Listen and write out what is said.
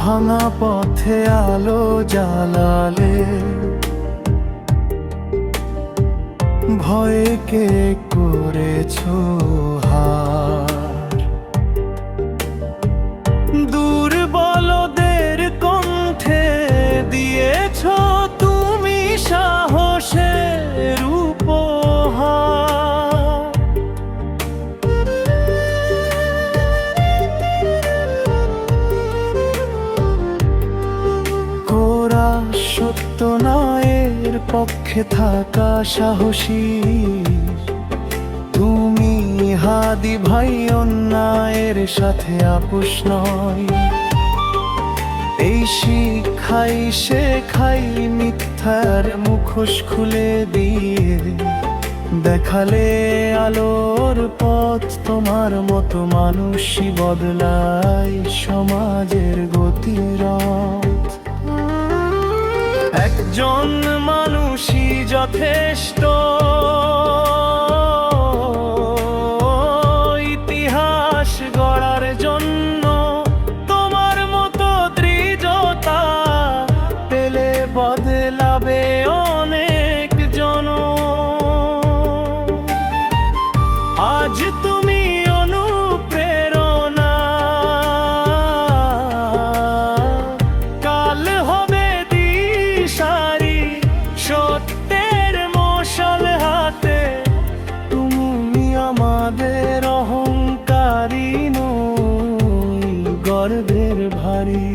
ভাঙা পথে আলো জ্বালালে। ভয়ে কে করেছ হার সত্য নয়ের পক্ষে থাকা সাহসী। তুমি হাদি ভাই, অন্যায়ের সাথে আপুস নয়। এই শিখাই শেখাই মিথ্যার মুখোশ খুলে দিয়ে। দেখালে আলোর পথ তোমার মতো মানুষই বদলায় সমাজের গতিরথ একজন মানুষই যথেষ্ট। ইতিহাস গড়ার জন্য তোমার মতো দৃঢ়তা পেলে বদলাবে অনেক জন। আজ তুমি গর্বের ভারী